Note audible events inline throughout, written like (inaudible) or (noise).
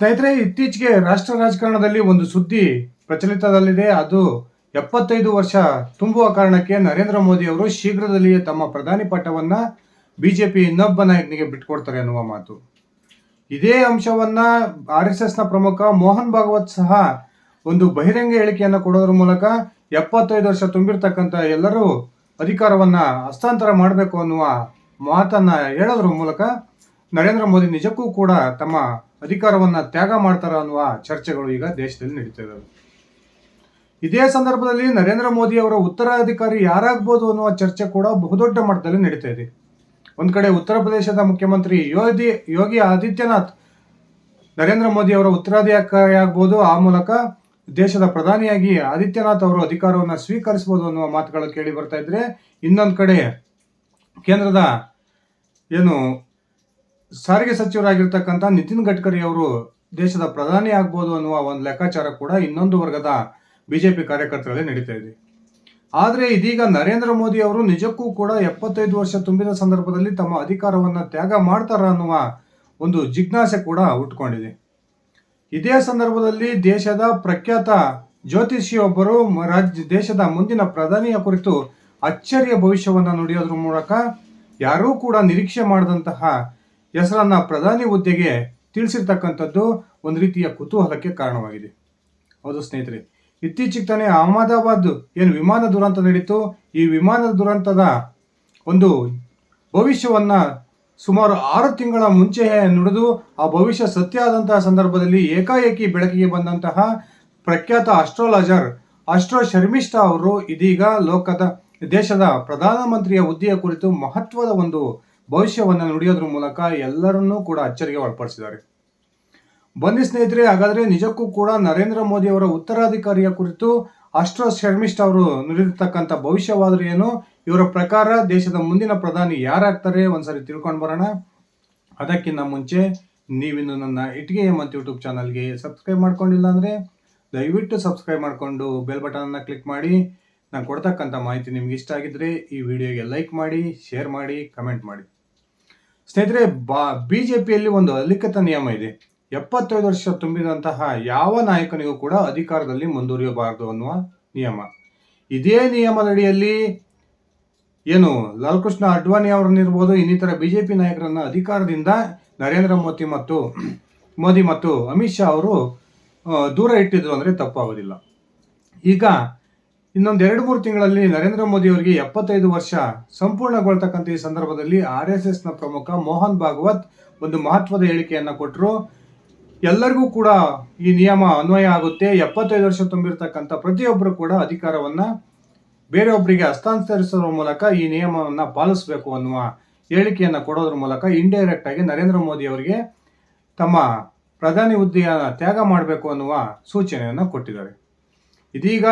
ಸ್ನೇಹಿತರೆ, ಇತ್ತೀಚೆಗೆ ರಾಷ್ಟ್ರ ರಾಜಕಾರಣದಲ್ಲಿ ಒಂದು ಸುದ್ದಿ ಪ್ರಚಲಿತದಲ್ಲಿದೆ. ಅದು ಎಪ್ಪತ್ತೈದು ವರ್ಷ ತುಂಬುವ ಕಾರಣಕ್ಕೆ ನರೇಂದ್ರ ಮೋದಿ ಅವರು ಶೀಘ್ರದಲ್ಲಿಯೇ ತಮ್ಮ ಪ್ರಧಾನಿ ಪಟ್ಟವನ್ನ ಬಿಜೆಪಿ ಇನ್ನೊಬ್ಬ ನಾಯಕನಿಗೆ ಬಿಟ್ಕೊಡ್ತಾರೆ ಅನ್ನುವ ಮಾತು. ಇದೇ ಅಂಶವನ್ನ ಆರ್ ಎಸ್ ಎಸ್ನ ಪ್ರಮುಖ ಮೋಹನ್ ಭಾಗವತ್ ಸಹ ಒಂದು ಬಹಿರಂಗ ಹೇಳಿಕೆಯನ್ನು ಕೊಡೋದ್ರ ಮೂಲಕ ಎಪ್ಪತ್ತೈದು ವರ್ಷ ತುಂಬಿರ್ತಕ್ಕಂಥ ಎಲ್ಲರೂ ಅಧಿಕಾರವನ್ನ ಹಸ್ತಾಂತರ ಮಾಡಬೇಕು ಅನ್ನುವ ಮಾತನ್ನ ಹೇಳೋದ್ರ ಮೂಲಕ ನರೇಂದ್ರ ಮೋದಿ ನಿಜಕ್ಕೂ ಕೂಡ ತಮ್ಮ ಅಧಿಕಾರವನ್ನ ತ್ಯಾಗ ಮಾಡ್ತಾರ ಅನ್ನುವ ಚರ್ಚೆಗಳು ಈಗ ದೇಶದಲ್ಲಿ ನಡೀತಾ ಇದ್ದಾವೆ ಇದೇ ಸಂದರ್ಭದಲ್ಲಿ ನರೇಂದ್ರ ಮೋದಿ ಅವರ ಉತ್ತರಾಧಿಕಾರಿ ಯಾರಾಗ್ಬೋದು ಅನ್ನುವ ಚರ್ಚೆ ಕೂಡ ಬಹುದೊಡ್ಡ ಮಟ್ಟದಲ್ಲಿ ನಡೀತಾ ಇದೆ. ಒಂದು ಕಡೆ ಉತ್ತರ ಪ್ರದೇಶದ ಮುಖ್ಯಮಂತ್ರಿ ಯೋಗಿ ಯೋಗಿ ಆದಿತ್ಯನಾಥ್ ನರೇಂದ್ರ ಮೋದಿ ಅವರ ಉತ್ತರಾಧಿಕಾರಿ ಆಗ್ಬೋದು. ಆ ಮೂಲಕ ದೇಶದ ಪ್ರಧಾನಿಯಾಗಿ ಆದಿತ್ಯನಾಥ್ ಅವರು ಅಧಿಕಾರವನ್ನು ಸ್ವೀಕರಿಸಬಹುದು ಅನ್ನುವ ಮಾತುಗಳು ಕೇಳಿ ಬರ್ತಾ ಇದ್ರೆ ಇನ್ನೊಂದು ಕಡೆ ಕೇಂದ್ರದ ಏನು ಸಾರಿಗೆ ಸಚಿವರಾಗಿರ್ತಕ್ಕಂಥ ನಿತಿನ್ ಗಡ್ಕರಿ ಅವರು ದೇಶದ ಪ್ರಧಾನಿ ಆಗ್ಬೋದು ಅನ್ನುವ ಒಂದು ಲೆಕ್ಕಾಚಾರ ಕೂಡ ಇನ್ನೊಂದು ವರ್ಗದ ಬಿಜೆಪಿ ಕಾರ್ಯಕರ್ತರಲ್ಲಿ ನಡೀತಾ ಇದೆ. ಆದರೆ ಇದೀಗ ನರೇಂದ್ರ ಮೋದಿ ಅವರು ನಿಜಕ್ಕೂ ಕೂಡ ಎಪ್ಪತ್ತೈದು ವರ್ಷ ತುಂಬಿದ ಸಂದರ್ಭದಲ್ಲಿ ತಮ್ಮ ಅಧಿಕಾರವನ್ನು ತ್ಯಾಗ ಮಾಡ್ತಾರ ಅನ್ನುವ ಒಂದು ಜಿಜ್ಞಾಸೆ ಕೂಡ ಹುಟ್ಕೊಂಡಿದೆ. ಇದೇ ಸಂದರ್ಭದಲ್ಲಿ ದೇಶದ ಪ್ರಖ್ಯಾತ ಜ್ಯೋತಿಷಿಯೊಬ್ಬರು ರಾಜ್ಯ ದೇಶದ ಮುಂದಿನ ಪ್ರಧಾನಿಯ ಕುರಿತು ಅಚ್ಚರಿಯ ಭವಿಷ್ಯವನ್ನು ನುಡಿಯೋದ್ರ ಮೂಲಕ ಯಾರೂ ಕೂಡ ನಿರೀಕ್ಷೆ ಮಾಡದಂತಹ ಹೆಸರನ್ನ ಪ್ರಧಾನಿ ಹುದ್ದೆಗೆ ತಿಳಿಸಿರ್ತಕ್ಕಂಥದ್ದು ಒಂದು ರೀತಿಯ ಕುತೂಹಲಕ್ಕೆ ಕಾರಣವಾಗಿದೆ. ಹೌದು ಸ್ನೇಹಿತರೆ, ಇತ್ತೀಚೆಗೆ ತಾನೇ ಅಹಮದಾಬಾದ್ ಏನು ವಿಮಾನ ದುರಂತ ನಡೀತು. ಈ ವಿಮಾನ ದುರಂತದ ಒಂದು ಭವಿಷ್ಯವನ್ನ ಸುಮಾರು ಆರು ತಿಂಗಳ ಮುಂಚೆಯೇ ನುಡಿದು ಆ ಭವಿಷ್ಯ ಸತ್ಯ ಆದಂತಹ ಸಂದರ್ಭದಲ್ಲಿ ಏಕಾಏಕಿ ಬೆಳಕಿಗೆ ಬಂದಂತಹ ಪ್ರಖ್ಯಾತ ಅಸ್ಟ್ರಾಲಜರ್ ಅಸ್ಟ್ರೋ ಶರ್ಮಿಷ್ಠಾ ಅವರು ಇದೀಗ ಲೋಕದ ದೇಶದ ಪ್ರಧಾನಮಂತ್ರಿಯ ಹುದ್ದೆಯ ಕುರಿತು ಮಹತ್ವದ ಒಂದು ಭವಿಷ್ಯವನ್ನು ನುಡಿಯೋದ್ರ ಮೂಲಕ ಎಲ್ಲರನ್ನೂ ಕೂಡ ಅಚ್ಚರಿಗೆ ಒಳಪಡಿಸಿದ್ದಾರೆ. ಬನ್ನಿ ಸ್ನೇಹಿತರೆ, ಹಾಗಾದ್ರೆ ನಿಜಕ್ಕೂ ಕೂಡ ನರೇಂದ್ರ ಮೋದಿ ಅವರ ಉತ್ತರಾಧಿಕಾರಿಯ ಕುರಿತು ಅಸ್ಟ್ರೋ ಶರ್ಮಿಷ್ಠ ಅವರು ನುಡಿದಿರ್ತಕ್ಕಂಥ ಭವಿಷ್ಯವಾದರೂ ಏನು, ಇವರ ಪ್ರಕಾರ ದೇಶದ ಮುಂದಿನ ಪ್ರಧಾನಿ ಯಾರಾಗ್ತಾರೆ ಒಂದ್ಸರಿ ತಿಳ್ಕೊಂಡು ಬರೋಣ. ಅದಕ್ಕಿಂತ ಮುಂಚೆ ನೀವಿನ್ನು ನನ್ನ ಇಟ್ಟಿಗೆ ಮತ್ತು ಯೂಟ್ಯೂಬ್ ಚಾನಲ್ಗೆ ಸಬ್ಸ್ಕ್ರೈಬ್ ಮಾಡ್ಕೊಂಡಿಲ್ಲ ಅಂದರೆ ದಯವಿಟ್ಟು ಸಬ್ಸ್ಕ್ರೈಬ್ ಮಾಡಿಕೊಂಡು ಬೆಲ್ ಬಟನನ್ನು ಕ್ಲಿಕ್ ಮಾಡಿ. ನಾನು ಕೊಡ್ತಕ್ಕಂಥ ಮಾಹಿತಿ ನಿಮ್ಗೆ ಇಷ್ಟ ಆಗಿದ್ರೆ ಈ ವಿಡಿಯೋಗೆ ಲೈಕ್ ಮಾಡಿ, ಶೇರ್ ಮಾಡಿ, ಕಮೆಂಟ್ ಮಾಡಿ. ಸ್ನೇಹಿತರೆ, ಬಾ ಬಿ ಜೆ ಪಿಯಲ್ಲಿ ಒಂದು ಅಲಿಖಿತ ನಿಯಮ ಇದೆ. ಎಪ್ಪತ್ತೈದು ವರ್ಷ ತುಂಬಿದಂತಹ ಯಾವ ನಾಯಕನಿಗೂ ಕೂಡ ಅಧಿಕಾರದಲ್ಲಿ ಮುಂದುವರಿಯಬಾರದು ಅನ್ನುವ ನಿಯಮ. ಇದೇ ನಿಯಮದಡಿಯಲ್ಲಿ ಏನು ಲಾಲ್ ಕೃಷ್ಣ ಅಡ್ವಾಣಿ ಅವರನ್ನಿರ್ಬೋದು, ಇನ್ನಿತರ ಬಿಜೆಪಿ ನಾಯಕರನ್ನ ಅಧಿಕಾರದಿಂದ ನರೇಂದ್ರ ಮೋದಿ ಮತ್ತು (clears throat) ಮೋದಿ ಮತ್ತು ಅಮಿತ್ ಶಾ ಅವರು ದೂರ ಇಟ್ಟಿದ್ರು ಅಂದರೆ ತಪ್ಪಾಗೋದಿಲ್ಲ. ಈಗ ಇನ್ನೊಂದು ಎರಡು ಮೂರು ತಿಂಗಳಲ್ಲಿ ನರೇಂದ್ರ ಮೋದಿ ಅವರಿಗೆ ಎಪ್ಪತ್ತೈದು ವರ್ಷ ಸಂಪೂರ್ಣಗೊಳ್ತಕ್ಕಂಥ ಈ ಸಂದರ್ಭದಲ್ಲಿ ಆರ್ ಎಸ್ ಎಸ್ನ ಪ್ರಮುಖ ಮೋಹನ್ ಭಾಗವತ್ ಒಂದು ಮಹತ್ವದ ಹೇಳಿಕೆಯನ್ನು ಕೊಟ್ಟರು ಎಲ್ಲರಿಗೂ ಕೂಡ ಈ ನಿಯಮ ಅನ್ವಯ ಆಗುತ್ತೆ. ಎಪ್ಪತ್ತೈದು ವರ್ಷ ತುಂಬಿರ್ತಕ್ಕಂಥ ಪ್ರತಿಯೊಬ್ಬರು ಕೂಡ ಅಧಿಕಾರವನ್ನ ಬೇರೆಯೊಬ್ಬರಿಗೆ ಹಸ್ತಾಂತರಿಸುವ ಮೂಲಕ ಈ ನಿಯಮವನ್ನು ಪಾಲಿಸಬೇಕು ಅನ್ನುವ ಹೇಳಿಕೆಯನ್ನು ಕೊಡೋದ್ರ ಮೂಲಕ ಇಂಡೈರೆಕ್ಟ್ ಆಗಿ ನರೇಂದ್ರ ಮೋದಿ ಅವರಿಗೆ ತಮ್ಮ ಪ್ರಧಾನಿ ಹುದ್ದೆಯನ್ನು ತ್ಯಾಗ ಮಾಡಬೇಕು ಅನ್ನುವ ಸೂಚನೆಯನ್ನು ಕೊಟ್ಟಿದ್ದಾರೆ. ಇದೀಗ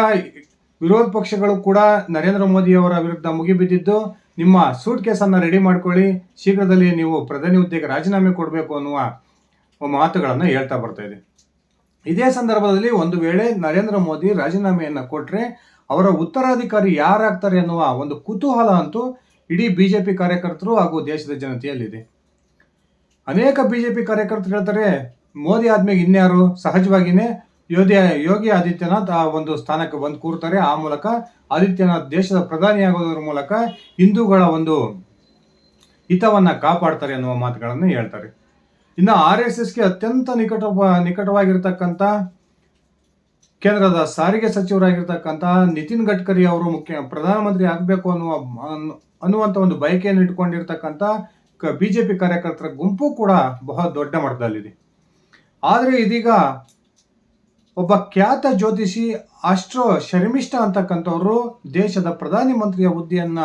ವಿರೋಧ ಪಕ್ಷಗಳು ಕೂಡ ನರೇಂದ್ರ ಮೋದಿಯವರ ವಿರುದ್ಧ ಮುಗಿಬಿದ್ದಿದ್ದು, ನಿಮ್ಮ ಸೂಟ್ ಕೇಸನ್ನು ರೆಡಿ ಮಾಡ್ಕೊಳ್ಳಿ, ಶೀಘ್ರದಲ್ಲಿ ನೀವು ಪ್ರಧಾನಿ ಹುದ್ದೆಗೆ ರಾಜೀನಾಮೆ ಕೊಡಬೇಕು ಅನ್ನುವ ಮಾತುಗಳನ್ನು ಹೇಳ್ತಾ ಬರ್ತಾ ಇದೆ. ಇದೇ ಸಂದರ್ಭದಲ್ಲಿ ಒಂದು ವೇಳೆ ನರೇಂದ್ರ ಮೋದಿ ರಾಜೀನಾಮೆಯನ್ನು ಕೊಟ್ಟರೆ ಅವರ ಉತ್ತರಾಧಿಕಾರಿ ಯಾರಾಗ್ತಾರೆ ಅನ್ನುವ ಒಂದು ಕುತೂಹಲ ಅಂತೂ ಇಡೀ ಬಿಜೆಪಿ ಕಾರ್ಯಕರ್ತರು ಹಾಗೂ ದೇಶದ ಜನತೆಯಲ್ಲಿದೆ. ಅನೇಕ ಬಿಜೆಪಿ ಕಾರ್ಯಕರ್ತರು ಹೇಳ್ತಾರೆ, ಮೋದಿ ಆದ್ಮೇಲೆ ಇನ್ಯಾರು? ಸಹಜವಾಗಿಯೇ ಯೋಗಿ ಯೋಗಿ ಆದಿತ್ಯನಾಥ್ ಆ ಒಂದು ಸ್ಥಾನಕ್ಕೆ ಬಂದು ಕೂರ್ತಾರೆ. ಆ ಮೂಲಕ ಆದಿತ್ಯನಾಥ್ ದೇಶದ ಪ್ರಧಾನಿಯಾಗೋದ್ರ ಮೂಲಕ ಹಿಂದೂಗಳ ಒಂದು ಹಿತವನ್ನು ಕಾಪಾಡ್ತಾರೆ ಅನ್ನುವ ಮಾತುಗಳನ್ನು ಹೇಳ್ತಾರೆ. ಇನ್ನು ಆರ್ ಎಸ್ ಎಸ್ಗೆ ಅತ್ಯಂತ ನಿಕಟ ನಿಕಟವಾಗಿರ್ತಕ್ಕಂಥ ಕೇಂದ್ರದ ಸಾರಿಗೆ ಸಚಿವರಾಗಿರ್ತಕ್ಕಂಥ ನಿತಿನ್ ಗಡ್ಕರಿ ಅವರು ಮುಖ್ಯ ಪ್ರಧಾನಮಂತ್ರಿ ಆಗಬೇಕು ಅನ್ನುವ ಅನ್ನು- ಅನ್ನುವಂಥ ಒಂದು ಬಯಕೆಯನ್ನು ಇಟ್ಕೊಂಡಿರ್ತಕ್ಕಂಥ ಬಿಜೆಪಿ ಕಾರ್ಯಕರ್ತರ ಗುಂಪು ಕೂಡ ಬಹಳ ದೊಡ್ಡ ಮಟ್ಟದಲ್ಲಿದೆ. ಆದರೆ ಇದೀಗ ಒಬ್ಬ ಖ್ಯಾತ ಜ್ಯೋತಿಷಿ ಅಸ್ಟ್ರೋ ಶರ್ಮಿಷ್ಠ ಅಂತಕ್ಕಂಥವರು ದೇಶದ ಪ್ರಧಾನಿ ಮಂತ್ರಿಯ ಹುದ್ದೆಯನ್ನ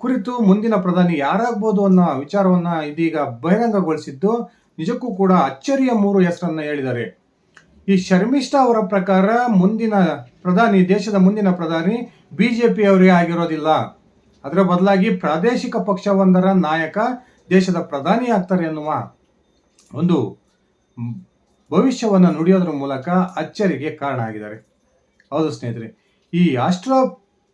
ಕುರಿತು ಮುಂದಿನ ಪ್ರಧಾನಿ ಯಾರಾಗ್ಬೋದು ಅನ್ನೋ ವಿಚಾರವನ್ನ ಇದೀಗ ಬಹಿರಂಗಗೊಳಿಸಿದ್ದು ನಿಜಕ್ಕೂ ಕೂಡ ಅಚ್ಚರಿಯ ಮೂರು ಹೆಸರನ್ನು ಹೇಳಿದ್ದಾರೆ. ಈ ಶರ್ಮಿಷ್ಠ ಅವರ ಪ್ರಕಾರ ಮುಂದಿನ ಪ್ರಧಾನಿ, ದೇಶದ ಮುಂದಿನ ಪ್ರಧಾನಿ ಬಿಜೆಪಿ ಅವರೇ ಆಗಿರೋದಿಲ್ಲ. ಅದರ ಬದಲಾಗಿ ಪ್ರಾದೇಶಿಕ ಪಕ್ಷವೊಂದರ ನಾಯಕ ದೇಶದ ಪ್ರಧಾನಿ ಆಗ್ತಾರೆ ಅನ್ನುವ ಒಂದು ಭವಿಷ್ಯವನ್ನು ನುಡಿಯೋದ್ರ ಮೂಲಕ ಅಚ್ಚರಿಗೆ ಕಾರಣ ಆಗಿದ್ದಾರೆ. ಹೌದು ಸ್ನೇಹಿತರೆ, ಈ ಆಸ್ಟ್ರೋ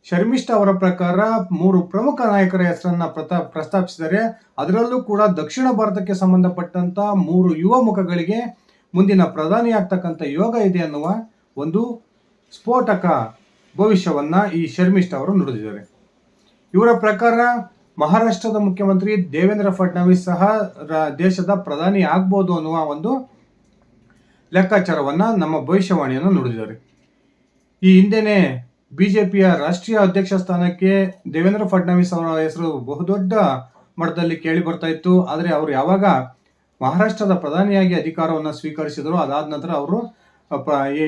ಶರ್ಮಿಷ್ಠ ಅವರ ಪ್ರಕಾರ ಮೂರು ಪ್ರಮುಖ ನಾಯಕರ ಹೆಸರನ್ನ ಪ್ರತಾ ಪ್ರಸ್ತಾಪಿಸಿದರೆ ಅದರಲ್ಲೂ ಕೂಡ ದಕ್ಷಿಣ ಭಾರತಕ್ಕೆ ಸಂಬಂಧಪಟ್ಟಂತ ಮೂರು ಯುವ ಮುಖಗಳಿಗೆ ಮುಂದಿನ ಪ್ರಧಾನಿ ಆಗ್ತಕ್ಕಂಥ ಯೋಗ ಇದೆ ಅನ್ನುವ ಒಂದು ಸ್ಫೋಟಕ ಭವಿಷ್ಯವನ್ನ ಈ ಶರ್ಮಿಷ್ಠ ಅವರು ನುಡಿದಿದ್ದಾರೆ. ಇವರ ಪ್ರಕಾರ ಮಹಾರಾಷ್ಟ್ರದ ಮುಖ್ಯಮಂತ್ರಿ ದೇವೇಂದ್ರ ಫಡ್ನವೀಸ್ ಸಹ ದೇಶದ ಪ್ರಧಾನಿ ಆಗ್ಬೋದು ಅನ್ನುವ ಒಂದು ಲೆಕ್ಕಾಚಾರವನ್ನ ನಮ್ಮ ಭವಿಷ್ಯವಾಣಿಯನ್ನು ನುಡಿದಿದ್ದಾರೆ. ಈ ಹಿಂದೆನೆ ಪಿಯ ರಾಷ್ಟ್ರೀಯ ಅಧ್ಯಕ್ಷ ಸ್ಥಾನಕ್ಕೆ ದೇವೇಂದ್ರ ಫಡ್ನವೀಸ್ ಅವರ ಹೆಸರು ಬಹುದೊಡ್ಡ ಮಟ್ಟದಲ್ಲಿ ಕೇಳಿ ಬರ್ತಾ ಇತ್ತು. ಆದರೆ ಅವರು ಯಾವಾಗ ಮಹಾರಾಷ್ಟ್ರದ ಪ್ರಧಾನಿಯಾಗಿ ಅಧಿಕಾರವನ್ನು ಸ್ವೀಕರಿಸಿದರು, ಅದಾದ ನಂತರ ಅವರು ಈ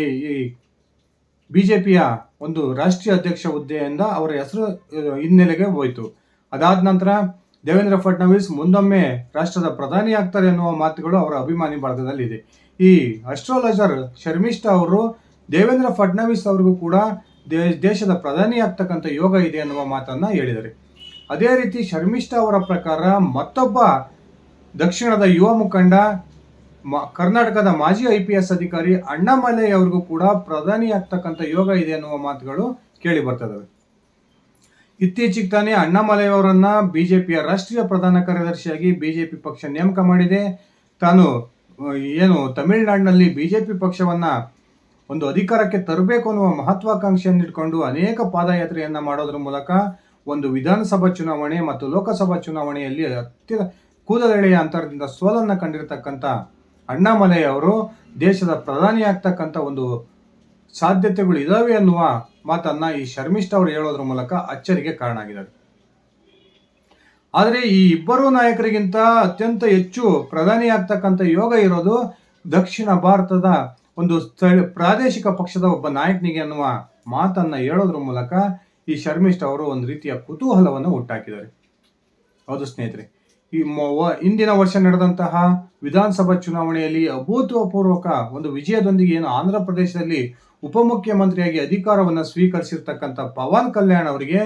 ಈ ಪಿಯ ಒಂದು ರಾಷ್ಟ್ರೀಯ ಅಧ್ಯಕ್ಷ ಹುದ್ದೆಯಿಂದ ಅವರ ಹೆಸರು ಹಿನ್ನೆಲೆಗೆ ಹೋಯಿತು. ಅದಾದ ನಂತರ ದೇವೇಂದ್ರ ಫಡ್ನವೀಸ್ ಮುಂದೊಮ್ಮೆ ರಾಷ್ಟ್ರದ ಪ್ರಧಾನಿ ಆಗ್ತಾರೆ ಎನ್ನುವ ಮಾತುಗಳು ಅವರ ಅಭಿಮಾನಿ ಬಳಗದಲ್ಲಿ ಇದೆ ಈ ಅಸ್ಟ್ರಾಲಜರ್ ಶರ್ಮಿಷ್ಠಾ ಅವರು, ದೇವೇಂದ್ರ ಫಡ್ನವೀಸ್ ಅವ್ರಿಗೂ ಕೂಡ ದೇಶದ ಪ್ರಧಾನಿ ಆಗ್ತಕ್ಕಂಥ ಯೋಗ ಇದೆ ಅನ್ನುವ ಮಾತನ್ನ ಹೇಳಿದ್ದಾರೆ. ಅದೇ ರೀತಿ ಶರ್ಮಿಷ್ಠಾ ಅವರ ಪ್ರಕಾರ ಮತ್ತೊಬ್ಬ ದಕ್ಷಿಣದ ಯುವ ಮುಖಂಡ ಕರ್ನಾಟಕದ ಮಾಜಿ ಐ ಪಿ ಎಸ್ ಅಧಿಕಾರಿ ಅಣ್ಣಾಮಲೈ ಅವ್ರಿಗೂ ಕೂಡ ಪ್ರಧಾನಿ ಆಗ್ತಕ್ಕಂಥ ಯೋಗ ಇದೆ ಅನ್ನುವ ಮಾತುಗಳು ಕೇಳಿ ಬರ್ತದವೆ. ಇತ್ತೀಚೆಗೆ ತಾನೇ ಅಣ್ಣಾಮಲೈ ಅವರನ್ನ ಬಿಜೆಪಿಯ ರಾಷ್ಟ್ರೀಯ ಪ್ರಧಾನ ಕಾರ್ಯದರ್ಶಿಯಾಗಿ ಬಿಜೆಪಿ ಪಕ್ಷ ನೇಮಕ ಮಾಡಿದೆ. ತಾನು ಏನು, ತಮಿಳುನಾಡಿನಲ್ಲಿ ಪಿ ಪಕ್ಷವನ್ನ ಒಂದು ಅಧಿಕಾರಕ್ಕೆ ತರಬೇಕು ಅನ್ನುವ ಮಹತ್ವಾಕಾಂಕ್ಷೆಯನ್ನು ಇಟ್ಕೊಂಡು ಅನೇಕ ಪಾದಯಾತ್ರೆಯನ್ನು ಮಾಡೋದ್ರ ಮೂಲಕ ಒಂದು ವಿಧಾನಸಭಾ ಚುನಾವಣೆ ಮತ್ತು ಲೋಕಸಭಾ ಚುನಾವಣೆಯಲ್ಲಿ ಹತ್ತಿರ ಕೂದಲೆಳೆಯ ಅಂತರದಿಂದ ಸೋಲನ್ನ ಕಂಡಿರತಕ್ಕಂಥ ಅಣ್ಣಾಮಲೈ ಅವರು ದೇಶದ ಪ್ರಧಾನಿ ಆಗ್ತಕ್ಕಂಥ ಒಂದು ಸಾಧ್ಯತೆಗಳು ಇದಾವೆ ಅನ್ನುವ ಮಾತನ್ನು ಈ ಶರ್ಮಿಷ್ಠ ಅವರು ಹೇಳೋದ್ರ ಮೂಲಕ ಅಚ್ಚರಿಗೆ ಕಾರಣ ಆಗಿದ್ದಾರೆ ಆದರೆ ಈ ಇಬ್ಬರು ನಾಯಕರಿಗಿಂತ ಅತ್ಯಂತ ಹೆಚ್ಚು ಪ್ರಧಾನಿ ಆಗ್ತಕ್ಕಂಥ ಯೋಗ ಇರೋದು ದಕ್ಷಿಣ ಭಾರತದ ಒಂದು ಸ್ಥಳ ಪ್ರಾದೇಶಿಕ ಪಕ್ಷದ ಒಬ್ಬ ನಾಯಕನಿಗೆ ಅನ್ನುವ ಮಾತನ್ನ ಹೇಳೋದ್ರ ಮೂಲಕ ಈ ಶರ್ಮಿಷ್ಠ ಅವರು ಒಂದು ರೀತಿಯ ಕುತೂಹಲವನ್ನು ಹುಟ್ಟಾಕಿದ್ದಾರೆ. ಹೌದು ಸ್ನೇಹಿತರೆ, ಈ ಇಂದಿನ ವರ್ಷ ನಡೆದಂತಹ ವಿಧಾನಸಭಾ ಚುನಾವಣೆಯಲ್ಲಿ ಅಭೂತಪೂರ್ವಕ ಒಂದು ವಿಜಯದೊಂದಿಗೆ ಏನು ಆಂಧ್ರ ಪ್ರದೇಶದಲ್ಲಿ ಉಪಮುಖ್ಯಮಂತ್ರಿಯಾಗಿ ಅಧಿಕಾರವನ್ನು ಸ್ವೀಕರಿಸಿರ್ತಕ್ಕಂಥ ಪವನ್ ಕಲ್ಯಾಣ್ ಅವರಿಗೆ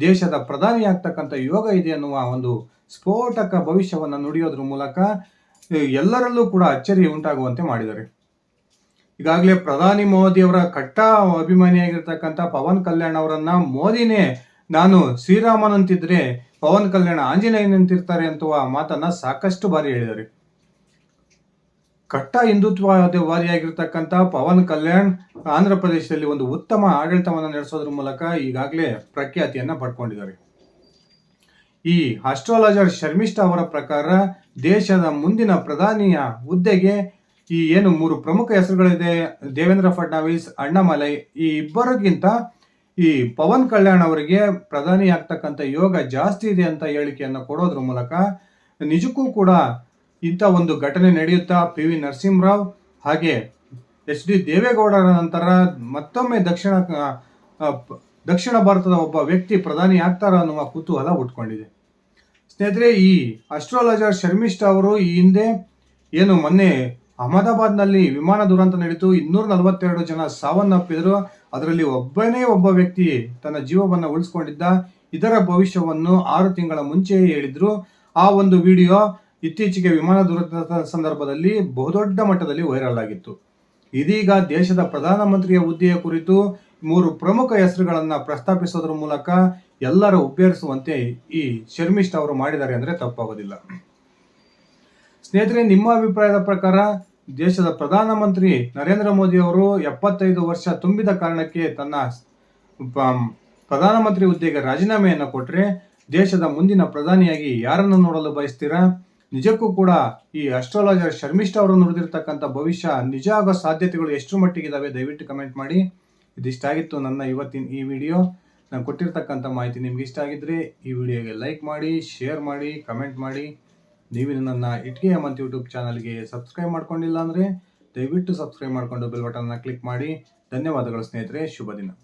ದೇಶದ ಪ್ರಧಾನಿಯಾಗ್ತಕ್ಕಂಥ ಯೋಗ ಇದೆ ಅನ್ನುವ ಒಂದು ಸ್ಫೋಟಕ ಭವಿಷ್ಯವನ್ನು ನುಡಿಯೋದ್ರ ಮೂಲಕ ಎಲ್ಲರಲ್ಲೂ ಕೂಡ ಅಚ್ಚರಿ ಉಂಟಾಗುವಂತೆ ಮಾಡಿದ್ದಾರೆ. ಈಗಾಗಲೇ ಪ್ರಧಾನಿ ಮೋದಿಯವರ ಕಟ್ಟ ಅಭಿಮಾನಿಯಾಗಿರ್ತಕ್ಕಂಥ ಪವನ್ ಕಲ್ಯಾಣ್ ಅವರನ್ನ ಮೋದಿನೇ ನಾನು ಶ್ರೀರಾಮನಂತಿದ್ರೆ ಪವನ್ ಕಲ್ಯಾಣ ಆಂಜನೇಯನಂತಿರ್ತಾರೆ ಅಂತುವ ಮಾತನ್ನ ಸಾಕಷ್ಟು ಬಾರಿ ಹೇಳಿದ್ದಾರೆ. ಕಟ್ಟ ಹಿಂದುತ್ವವಾದಿಯಾಗಿರ್ತಕ್ಕಂಥ ಪವನ್ ಕಲ್ಯಾಣ್ ಆಂಧ್ರ ಪ್ರದೇಶದಲ್ಲಿ ಒಂದು ಉತ್ತಮ ಆಡಳಿತವನ್ನು ನಡೆಸೋದ್ರ ಮೂಲಕ ಈಗಾಗಲೇ ಪ್ರಖ್ಯಾತಿಯನ್ನ ಪಡ್ಕೊಂಡಿದ್ದಾರೆ. ಈ ಅಸ್ಟ್ರಾಲಜರ್ ಶರ್ಮಿಷ್ಠ ಅವರ ಪ್ರಕಾರ ದೇಶದ ಮುಂದಿನ ಪ್ರಧಾನಿಯ ಹುದ್ದೆಗೆ ಈ ಏನು ಮೂರು ಪ್ರಮುಖ ಹೆಸರುಗಳಿದೆ, ದೇವೇಂದ್ರ ಫಡ್ನವೀಸ್, ಅಣ್ಣಾಮಲೈ, ಈ ಇಬ್ಬರಿಗಿಂತ ಈ ಪವನ್ ಕಲ್ಯಾಣ್ ಅವರಿಗೆ ಪ್ರಧಾನಿ ಆಗ್ತಕ್ಕಂಥ ಯೋಗ ಜಾಸ್ತಿ ಇದೆ ಅಂತ ಹೇಳಿಕೆಯನ್ನು ಕೊಡೋದ್ರ ಮೂಲಕ ನಿಜಕ್ಕೂ ಕೂಡ ಇಂಥ ಒಂದು ಘಟನೆ ನಡೆಯುತ್ತಾ ಪಿ ವಿ ನರಸಿಂಹರಾವ್ ಹಾಗೆ ಎಚ್ ಡಿ ದೇವೇಗೌಡರ ನಂತರ ಮತ್ತೊಮ್ಮೆ ದಕ್ಷಿಣ ದಕ್ಷಿಣ ಭಾರತದ ಒಬ್ಬ ವ್ಯಕ್ತಿ ಪ್ರಧಾನಿ ಆಗ್ತಾರ ಅನ್ನುವ ಕುತೂಹಲ ಉಟ್ಕೊಂಡಿದೆ. ಸ್ನೇಹಿತರೆ, ಈ ಅಸ್ಟ್ರಾಲಜರ್ ಶರ್ಮಿಷ್ಠ ಅವರು ಈ ಹಿಂದೆ ಏನು ಮೊನ್ನೆ ಅಹಮದಾಬಾದ್ನಲ್ಲಿ ವಿಮಾನ ದುರಂತ ನಡೆಯಿತು ಇನ್ನೂರ ನಲವತ್ತೆರಡು ಜನ ಸಾವನ್ನಪ್ಪಿದ್ರು. ಅದರಲ್ಲಿ ಒಬ್ಬನೇ ಒಬ್ಬ ವ್ಯಕ್ತಿ ತನ್ನ ಜೀವವನ್ನು ಉಳಿಸ್ಕೊಂಡಿದ್ದ. ಇದರ ಭವಿಷ್ಯವನ್ನು ಆರು ತಿಂಗಳ ಮುಂಚೆಯೇ ಹೇಳಿದ್ರು. ಆ ಒಂದು ವಿಡಿಯೋ ಇತ್ತೀಚೆಗೆ ವಿಮಾನ ದುರಂತದ ಸಂದರ್ಭದಲ್ಲಿ ಬಹುದೊಡ್ಡ ಮಟ್ಟದಲ್ಲಿ ವೈರಲ್ ಆಗಿತ್ತು. ಇದೀಗ ದೇಶದ ಪ್ರಧಾನಮಂತ್ರಿಯ ಹುದ್ದೆಯ ಕುರಿತು ಮೂರು ಪ್ರಮುಖ ಹೆಸರುಗಳನ್ನು ಪ್ರಸ್ತಾಪಿಸೋದ್ರ ಮೂಲಕ ಎಲ್ಲರ ಉಬ್ಬೇರಿಸುವಂತೆ ಈ ಶರ್ಮಿಷ್ಠ ಅವರು ಮಾಡಿದ್ದಾರೆ ಅಂದರೆ ತಪ್ಪಾಗೋದಿಲ್ಲ. ಸ್ನೇಹಿತರೆ, ನಿಮ್ಮ ಅಭಿಪ್ರಾಯದ ಪ್ರಕಾರ ದೇಶದ ಪ್ರಧಾನಮಂತ್ರಿ ನರೇಂದ್ರ ಮೋದಿ ಅವರು ಎಪ್ಪತ್ತೈದು ವರ್ಷ ತುಂಬಿದ ಕಾರಣಕ್ಕೆ ತನ್ನ ಪ್ರಧಾನಮಂತ್ರಿ ಹುದ್ದೆಗೆ ರಾಜೀನಾಮೆಯನ್ನು ಕೊಟ್ಟರೆ ದೇಶದ ಮುಂದಿನ ಪ್ರಧಾನಿಯಾಗಿ ಯಾರನ್ನು ನೋಡಲು ಬಯಸ್ತೀರಾ? ನಿಜಕ್ಕೂ ಕೂಡ ಈ ಅಸ್ಟ್ರಾಲಜರ್ ಶರ್ಮಿಷ್ಠ ಅವರು ನುಡಿದಿರ್ತಕ್ಕಂಥ ಭವಿಷ್ಯ ನಿಜ ಆಗೋ ಸಾಧ್ಯತೆಗಳು ಎಷ್ಟು ಮಟ್ಟಿಗಿದ್ದಾವೆ ದಯವಿಟ್ಟು ಕಮೆಂಟ್ ಮಾಡಿ. ಇದಿಷ್ಟ ಆಗಿತ್ತು ನನ್ನ ಇವತ್ತಿನ ಈ ವಿಡಿಯೋ ನಾನು ಕೊಟ್ಟಿರ್ತಕ್ಕಂಥ ಮಾಹಿತಿ ನಿಮ್ಗೆ ಇಷ್ಟ ಆಗಿದ್ರೆ ಈ ವಿಡಿಯೋಗೆ ಲೈಕ್ ಮಾಡಿ ಶೇರ್ ಮಾಡಿ ಕಮೆಂಟ್ ಮಾಡಿ. ನೀವು ನನ್ನ ಇಟ್ಗೆ ಹೇಮಂತ್ ಯೂಟ್ಯೂಬ್ ಚಾನಲ್ಗೆ ಸಬ್ಸ್ಕ್ರೈಬ್ ಮಾಡ್ಕೊಂಡಿಲ್ಲ ಅಂದರೆ ದಯವಿಟ್ಟು ಸಬ್ಸ್ಕ್ರೈಬ್ ಮಾಡಿಕೊಂಡು ಬೆಲ್ ಬಟನ್ನ ಕ್ಲಿಕ್ ಮಾಡಿ. ಧನ್ಯವಾದಗಳು ಸ್ನೇಹಿತರೆ ಶುಭ ದಿನ